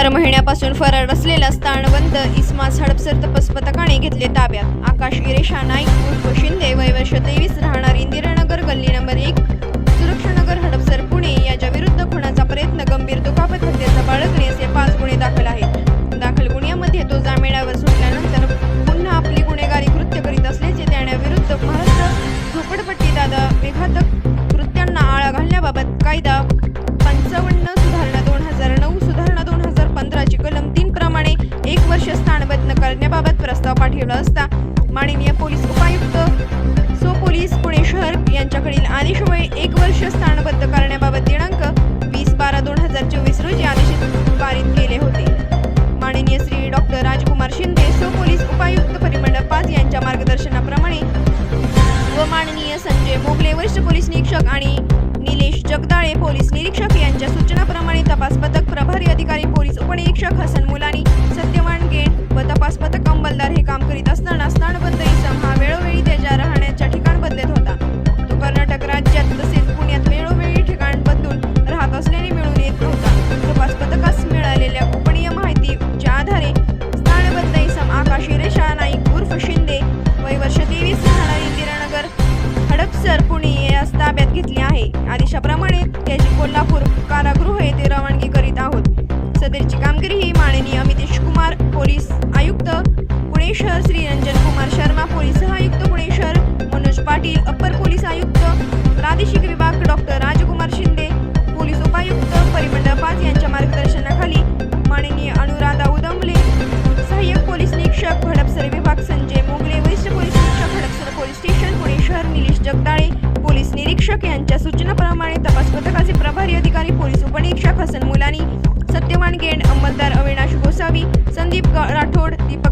चार महिन्यापासून फरार असलेला स्थानवंत इस्मास हडपसर तपास पथकाने घेतले ताब्यात. आकाश गिरीशा नाईक उर्फ शिंदे वयवर्ष तेवीस राहणार इंदिरानगर गल्ली नंबर एक सुरक्षानगर हडपसर पुणे. याच्या विरुद्ध खुणाचा प्रयत्न गंभीर दुखापत हत्येचा बाळगणे असे पाच गुन्हे दाखल आहेत. दाखल गुन्ह्यामध्ये तो जामिनावर सुटल्यानंतर पुन्हा आपली गुन्हेगारी कृत्य करीत असल्याचे त्याण्याविरुद्ध महाराष्ट्र झोपडपट्टी दादा विघातक कृत्यांना आळा घालण्याबाबत कायदा प्रस्ताव पाठवला असता. माननीय पोलीस उपायुक्त सो पोलीस पुणे शहर यांच्याकडील आदेशामुळे एक वर्ष स्थानबद्ध करण्याबाबत दिनांक वीस बारा दोन हजार चोवीस रोजी आदेश पारित केले होते. माननीय श्री डॉक्टर राजकुमार शिंदे सो पोलीस उपायुक्त परिमंडळ पाच यांच्या मार्गदर्शनाप्रमाणे व माननीय संजय मोगले वरिष्ठ पोलीस निरीक्षक आणि निलेश जगदाळे पोलीस निरीक्षक यांच्या सूचनाप्रमाणे तपास पथक प्रभारी अधिकारी पोलीस उपनिरीक्षक हसन मुलानी सत्यवान गेट व तपास पथक अंमलदार हे काम करीत असताना स्थानबद्ध इसम हा वेळोवेळी त्याच्या राहण्याच्या ठिकाण बदलत होता. तो कर्नाटक राज्यात तसेच पुण्यात वेळोवेळी ठिकाण बदलून राहत असल्याने मिळून येत नव्हता. तपास पथकास मिळालेल्या गोपनीय माहितीच्या आधारे स्थानबद्ध इसम आकाश रेषा नाईक उर्फ शिंदे वय वर्ष तेवीस राहणारी इंदिरानगर हडपसर पुणे यास ताब्यात घेतली आहे. आदेशाप्रमाणे त्याची कोल्हापूर कारागृह येथे रवानगी करीत आहोत. सदरची कामगिरी ही माननीय अमितेश कुमार पोलीस आयुक्त पुणे शहर श्री रंजन कुमार शर्मा पोलीस सहायुक्त पुणे शहर मनोज पाटील अप्पर पोलीस आयुक्त प्रादेशिक विभाग डॉक्टर राजकुमार शिंदे पोलीस उपायुक्त परिमंडळ पाच यांच्या मार्गदर्शनाखाली माननीय अनुराधा उदमले सहाय्यक पोलीस निरीक्षक हडपसर विभाग संजय मोगले वरिष्ठ पोलीस निरीक्षक हडपसर पोलीस स्टेशन पुणे शहर निलेश जगदाळे पोलीस निरीक्षक यांच्या सूचनाप्रमाणे तपास पथकाचे प्रभारी अधिकारी पोलीस उपनिरीक्षक हसन मुलानी सत्यवान गेंड अंमलदार अविनाश गोसावी संदीप राठोड दीपक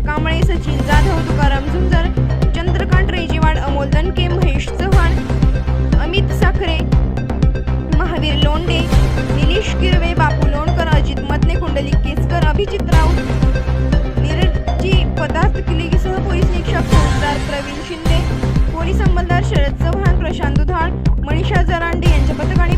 सचिन जाधव तुकाराम झुंजर चंद्रकांत रेजीवाड अमोल दनके महेश चव्हाण अमित साखरे महावीर लोंडे निलेश किरवे बापू लोणकर अजित मतने कुंडलिक केसकर अभिजित राऊत निरजी पदार्थ किलीसह पोलीस निरीक्षक फौजदार प्रवीण शिंदे पोलीस अंमलदार शरद चव्हाण प्रशांत दुधाळ मनीषा जरांडे यांच्या पथकाने